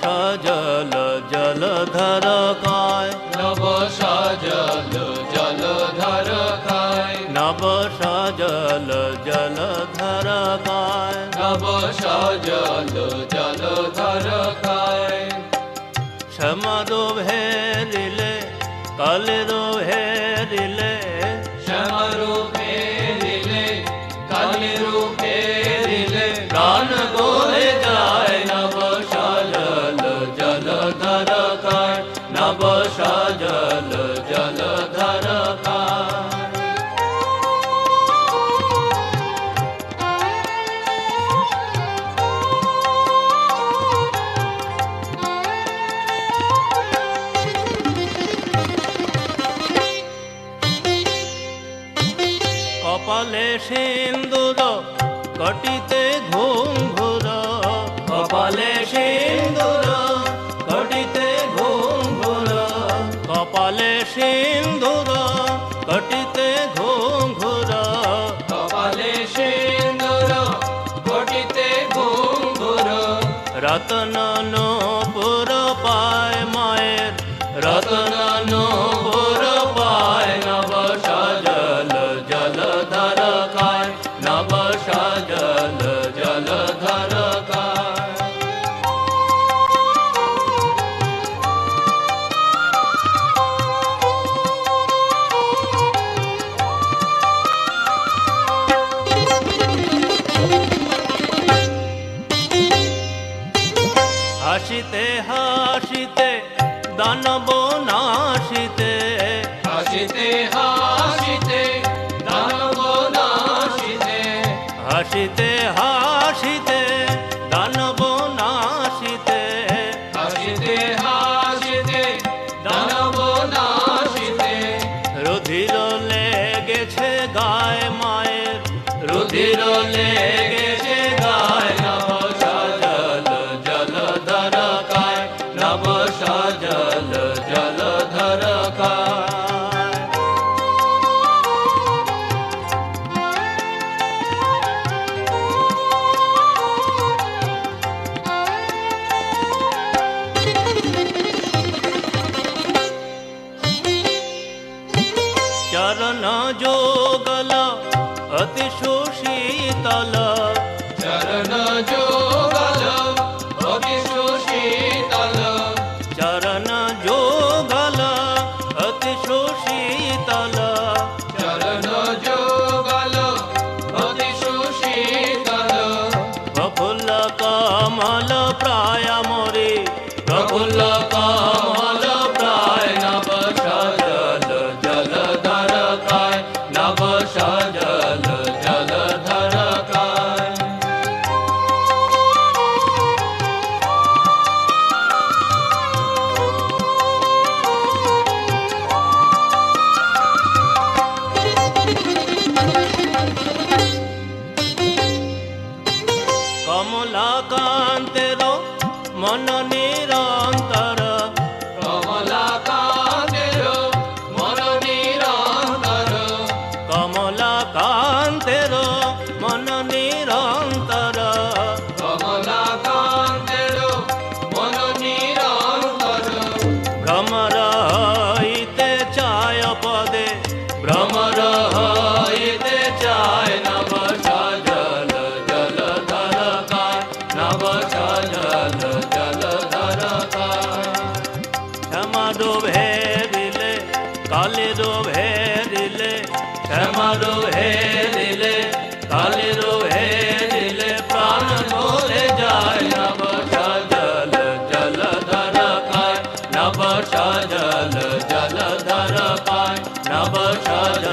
সজল জলধর কায় নব সজল জলধর খায়। নব সজল জলধর কায় নব সজল জলধর খায়। সমরো ভেরিলে কালেরো ভেরিলে কপালে সিন্দুর, কটিতে ঘুঙ্ঘুর কপালে সিন্দুর, কটিতে ঘুঙ্ঘুর কপালে সিন্দুর, কটিতে ঘুঙ্ঘুর কপালে সিন্দুর ঘটিতে ঘুঙ্গুর রতন হাসিতে হাসিতে দানব নাশিতে হাসিতে হাসিতে দানব নাশিতে হাসিতে হাসিতে দানব নাশিতে হাসিতে হাসিতে দানব নাশিতে রুধির লেগেছে গায় মায়ের। রুধির লেগেছে চরণ যোগল অতি সুশীতল। চরণ যোগল অতি সুশীতল। চরণ যোগল অতি সুশীতল। চরণ যোগল অতি সুশীতল। প্রফুল্ল কমল প্রায় মরে প্রফুল্ল কমল কমলাকান্তের মন নিরন্তর दो दिले काले क्षमरो भैरिले कालेरो भैरिले क्षमरो भैरिले कालेरो दिले प्राण मोरे जाय नव जल जल धर काय नव जल जल धर काय नव जल